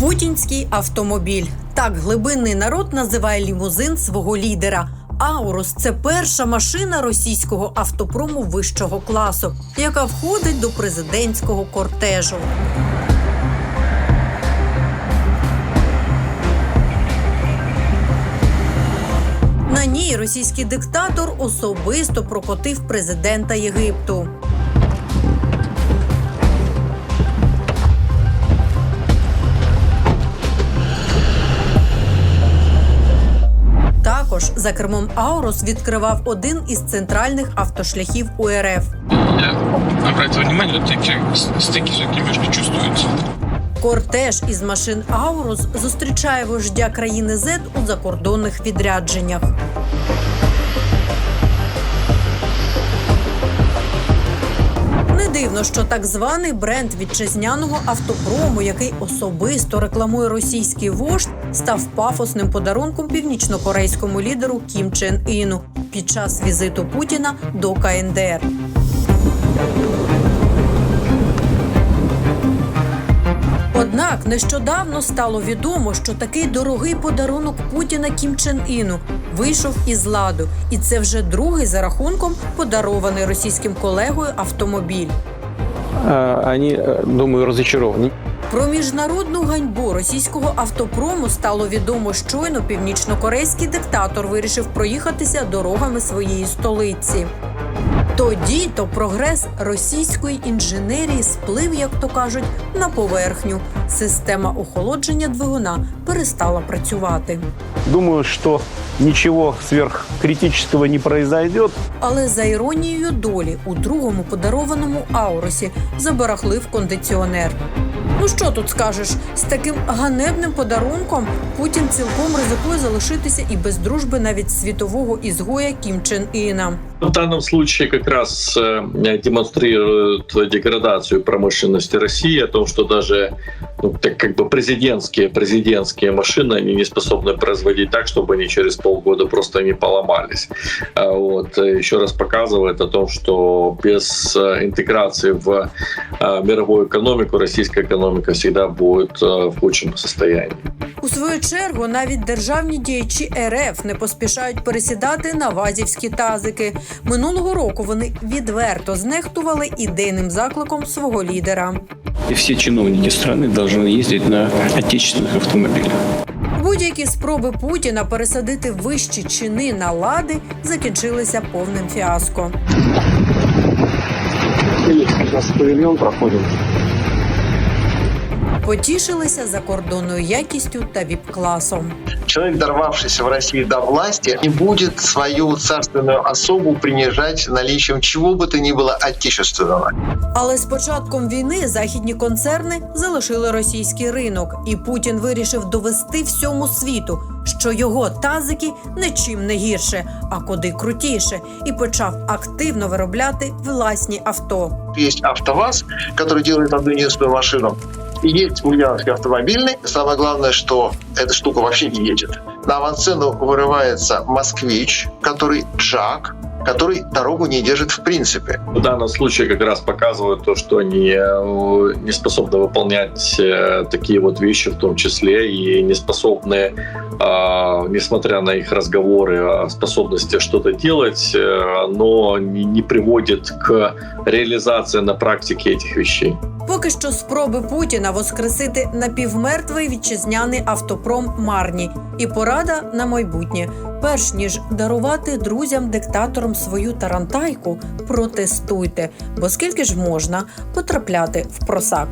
Путінський автомобіль. Так глибинний народ називає лімузин свого лідера. Аурус це перша машина російського автопрому вищого класу, яка входить до президентського кортежу. На ній російський диктатор особисто прокотив президента Єгипту. Також за кермом Аурус відкривав один із центральних автошляхів УРФ. Я обратил увагу, тільки стики, стыки все-таки немножко. Кортеж із машин Аурус зустрічає вождя країни Z у закордонних відрядженнях. Дивно, що так званий бренд вітчизняного автопрому, який особисто рекламує російський вождь, став пафосним подарунком північнокорейському лідеру Кім Чен Іну під час візиту Путіна до КНДР. Однак нещодавно стало відомо, що такий дорогий подарунок Путіна Кім Чен Іну вийшов із ладу, і це вже другий за рахунком подарований російським колегою автомобіль. Они, э, думаю, разочарованы. Про міжнародну ганьбу російського автопрому стало відомо щойно північнокорейський диктатор вирішив проїхатися дорогами своєї столиці. Тоді то прогрес російської інженерії сплив, як то кажуть, на поверхню. Система охолодження двигуна перестала працювати. Думаю, что ничего сверхкритического не произойдет. Але за іронією долі у другому подарованому аурусі забарахлив кондиціонер. Ну що тут скажеш? З таким ганебним подарунком Путін цілком ризикує залишитися і без дружби навіть світового ізгоя Кім Чен Іна. В данном случае как раз э, демонстрирует деградацию промышленности России, о том, что даже ну, так как бы президентские президентские машины они не способны производить так, чтобы они через полгода просто не поломались. А Вот э, еще раз показывает о том, что без э, интеграции в мировую экономику российская экономика всегда будет в худшем состоянии. У свою чергу навіть державні діячі РФ не поспішають пересідати на вазівські тазики. Минулого року вони відверто знехтували ідейним закликом свого лідера. И все чиновники страны должны ездить на отечественных автомобилях. Будь-які спроби Путіна пересадити вищі чини на лади закінчилися повним фіаско. Сейчас павильон проходим. Потішилися закордонною якістю та віп-класом. Человек, дорвавшийся в России до власти, не будет свою царственную особу принижать наличием чего бы то ни было отечественного. Але з початком війни західні концерни залишили російський ринок, і Путін вирішив довести всьому світу, що його тазики нічим не гірше, а куди крутіше, і почав активно виробляти власні авто. Есть АвтоВАЗ, который делает одну единственную машину. Есть Ульяновский автомобильный. Самое главное, что эта штука вообще не едет. На авансцену вырывается «Москвич», который «Джак», который дорогу не держит в принципе. В данном случае как раз показывают то, что они э, не способны выполнять э, такие вот вещи в том числе и не способны, э, несмотря на их разговоры способности что-то делать, э, но не приводит к реализации на практике этих вещей. Поки що спроби Путіна воскресити напівмертвий вітчизняний автопром марні і порада на майбутнє. Перш ніж дарувати друзям-диктаторам свою тарантайку, протестуйте, бо скільки ж можна потрапляти в просак.